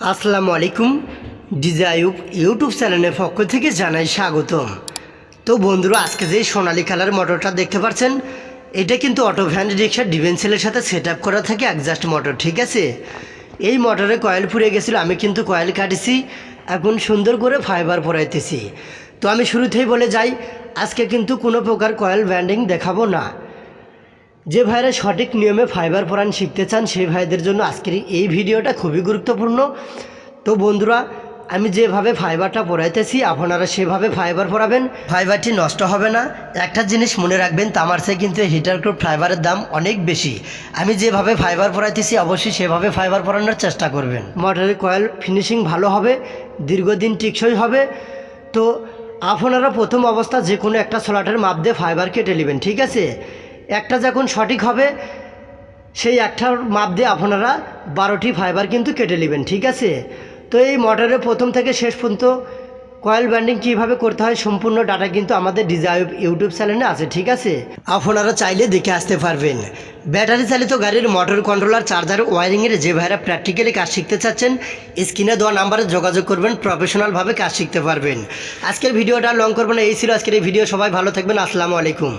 আসসালামু আলাইকুম। ডিজাইব ইউটিউব চ্যানেলের পক্ষ থেকে জানাই স্বাগতম। তো বন্ধুরা, আজকে যে সোনালি কালার মোটরটা দেখতে পাচ্ছেন, এটা কিন্তু অটো ভ্যান রিক্সা ডিভেন্সেলের সাথে সেট আপ করা থাকে একজাস্ট মোটর ঠিক আছে? এই মোটরে কয়েল ফুরিয়ে গেছিল, আমি কিন্তু কয়েল কাটিছি, এখন সুন্দর করে ফাইবার পরাইতেছি। তো আমি শুরুতেই বলে যাই, আজকে কিন্তু কোনো প্রকার কয়েল ব্যান্ডিং দেখাবো না। যে ভাইরা সঠিক নিয়মে ফাইবার পরান শিখতে চান, সেই ভাইদের জন্য আজকের এই ভিডিওটা খুবই গুরুত্বপূর্ণ। তো বন্ধুরা, আমি যেভাবে ফাইবারটা পরাইতেছি, আপনারা সেভাবে ফাইবার পরাবেন। ফাইবারটি নষ্ট হবে না। একটা জিনিস মনে রাখবেন, তামার চেয়ে কিন্তু হিটার ক্রুড ফাইবারের দাম অনেক বেশি। আমি যেভাবে ফাইবার পরাইতেছি, অবশ্যই সেভাবে ফাইবার পরানোর চেষ্টা করবেন। মোটরের কয়েল ফিনিশিং ভালো হবে, দীর্ঘদিন টিকসই হবে। তো আপনারা প্রথম অবস্থা যে কোনো একটা সোলাটের মাপ দিয়ে ফাইবার কেটে নেবেন, ঠিক আছে? একটা যখন সঠিক হবে, সেই একটার মাপ দিয়ে আপনারা বারোটি ফাইবার কিন্তু কেটে নেবেন, ঠিক আছে? তো এই মোটরের প্রথম থেকে শেষ পর্যন্ত কয়েল ব্যান্ডিং কীভাবে করতে হয় সম্পূর্ণ ডাটা কিন্তু আমাদের ডিজাইভ ইউটিউব চ্যানেলে আছে, ঠিক আছে? আপনারা চাইলে দেখে আসতে পারবেন। ব্যাটারি চালিত গাড়ির মোটর কন্ট্রোলার চার্জার ওয়ারিংয়ের যে ভাইরা প্র্যাকটিক্যালি কাজ শিখতে চাচ্ছেন স্ক্রিনে দেওয়া নাম্বারে যোগাযোগ করবেন প্রফেশনালভাবে কাজ শিখতে পারবেন। আজকের ভিডিওটা লং করবেন এই ছিল আজকের এই ভিডিও, সবাই ভালো থাকবেন, আসসালামু আলাইকুম।